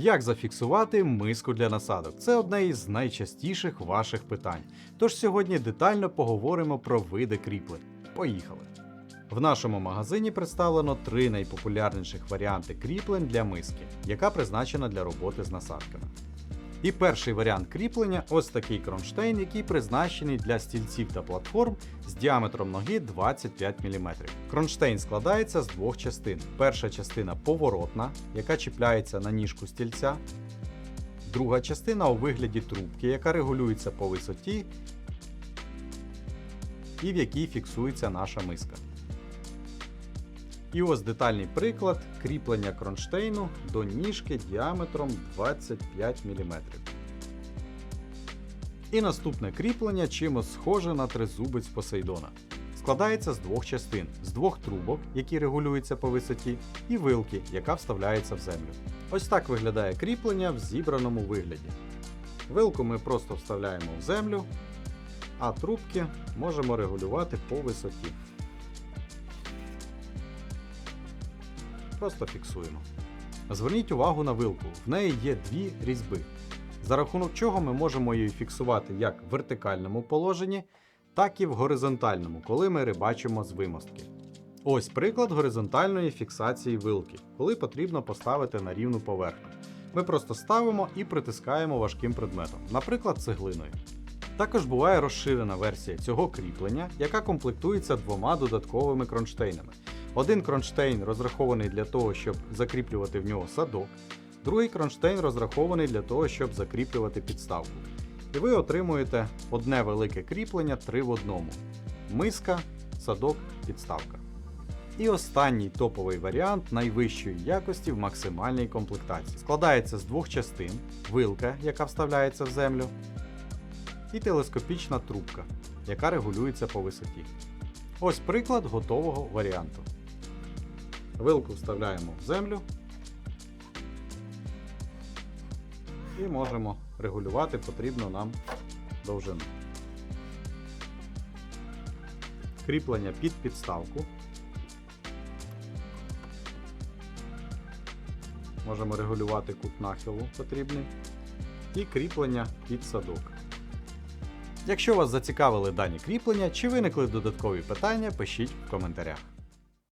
Як зафіксувати миску для насадок? Це одне із найчастіших ваших питань. Тож сьогодні детально поговоримо про види кріплень. Поїхали! В нашому магазині представлено три найпопулярніших варіанти кріплень для миски, яка призначена для роботи з насадками. І перший варіант кріплення ось такий кронштейн, який призначений для стільців та платформ з діаметром ноги 25 мм. Кронштейн складається з двох частин. Перша частина поворотна, яка чіпляється на ніжку стільця. Друга частина у вигляді трубки, яка регулюється по висоті і в якій фіксується наша миска. І ось детальний приклад кріплення кронштейну до ніжки діаметром 25 мм. І наступне кріплення чимось схоже на тризубець Посейдона. Складається з двох частин: з двох трубок, які регулюються по висоті, і вилки, яка вставляється в землю. Ось так виглядає кріплення в зібраному вигляді. Вилку ми просто вставляємо в землю, а трубки можемо регулювати по висоті. Просто фіксуємо. Зверніть увагу на вилку, в неї є дві різьби, за рахунок чого ми можемо її фіксувати як в вертикальному положенні, так і в горизонтальному, коли ми рибачимо з вимостки. Ось приклад горизонтальної фіксації вилки, коли потрібно поставити на рівну поверхню. Ми просто ставимо і притискаємо важким предметом, наприклад, цеглиною. Також буває розширена версія цього кріплення, яка комплектується двома додатковими кронштейнами. Один кронштейн розрахований для того, щоб закріплювати в нього садок, другий кронштейн розрахований для того, щоб закріплювати підставку. І ви отримуєте одне велике кріплення 3 в одному: миска, садок, підставка. І останній топовий варіант найвищої якості в максимальній комплектації. Складається з двох частин: вилка, яка вставляється в землю, і телескопічна трубка, яка регулюється по висоті. Ось приклад готового варіанту. Вилку вставляємо в землю і можемо регулювати потрібну нам довжину. Кріплення під підставку. Можемо регулювати кут нахилу потрібний. І кріплення під садок. Якщо вас зацікавили дані кріплення чи виникли додаткові питання, пишіть в коментарях.